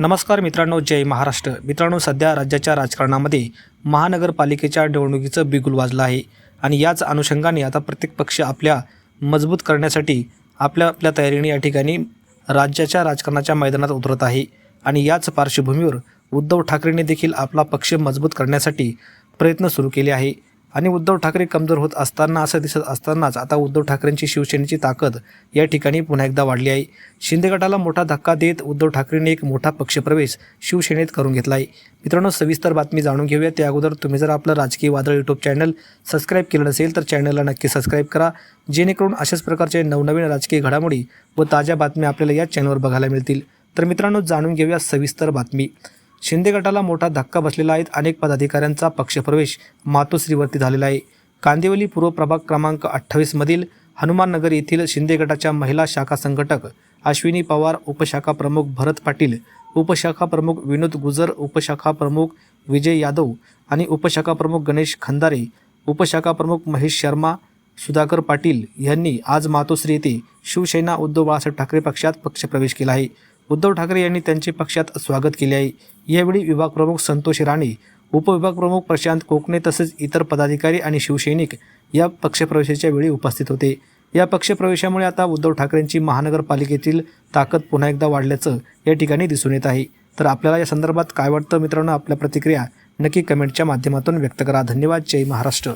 नमस्कार मित्रांनो जय महाराष्ट्र. मित्रांनो सध्या राज्याच्या राजकारणामध्ये महानगरपालिकेच्या निवडणुकीचं बिगुल वाजलं आहे. आणि याच अनुषंगाने आता प्रत्येक पक्ष आपल्या मजबूत करण्यासाठी आपल्या आपल्या तयारीने या ठिकाणी राज्याच्या राजकारणाच्या मैदानात उतरत आहे. आणि याच पार्श्वभूमीवर उद्धव ठाकरेंनी देखील आपला पक्ष मजबूत करण्यासाठी प्रयत्न सुरू केले आहे. आणि उद्धव ठाकरे कमजोर होत असताना असं दिसत असतानाच आता उद्धव ठाकरेंची शिवसेनेची ताकद या ठिकाणी पुन्हा एकदा वाढली आहे. शिंदे गटाला मोठा धक्का देत उद्धव ठाकरेंनी एक मोठा पक्षप्रवेश शिवसेनेत करून घेतला आहे. मित्रांनो सविस्तर बातमी जाणून घेऊया. त्या अगोदर तुम्ही जर आपलं राजकीय वादळ यूट्यूब चॅनल सबस्क्राईब केलं नसेल तर चॅनलला नक्की सबस्क्राईब करा. जेणेकरून अशाच प्रकारचे नवनवीन राजकीय घडामोडी व ताज्या बातम्या आपल्याला या चॅनलवर बघायला मिळतील. तर मित्रांनो जाणून घेऊया सविस्तर बातमी. शिंदे गटाला मोठा धक्का बसलेला आहे अनेक पदाधिकाऱ्यांचा पक्षप्रवेश मातोश्रीवरती झालेला आहे. कांदिवली पूर्व प्रभाग क्रमांक अठ्ठावीसमधील हनुमाननगर येथील शिंदे गटाच्या महिला शाखा संघटक अश्विनी पवार उपशाखा प्रमुख भरत पाटील उपशाखा प्रमुख विनोद गुजर उपशाखा प्रमुख विजय यादव आणि उपशाखा प्रमुख गणेश खंदारे उपशाखा प्रमुख महेश शर्मा सुधाकर पाटील यांनी आज मातोश्री येथे शिवसेना उद्धव बाळासाहेब ठाकरे पक्षात पक्षप्रवेश केला आहे. उद्धव ठाकरे यांनी त्यांचे पक्षात स्वागत केले आहे. यावेळी विभाग प्रमुख संतोष राणे उपविभाग प्रमुख प्रशांत कोकणे तसेच इतर पदाधिकारी आणि शिवसैनिक या पक्षप्रवेशाच्या वेळी उपस्थित होते. या पक्षप्रवेशामुळे आता उद्धव ठाकरेंची महानगरपालिकेतील ताकद पुन्हा एकदा वाढल्याचं या ठिकाणी दिसून येत आहे. तर आपल्याला या संदर्भात काय वाटतं मित्रांनो? आपल्या प्रतिक्रिया नक्की कमेंटच्या माध्यमातून व्यक्त करा. धन्यवाद. जय महाराष्ट्र.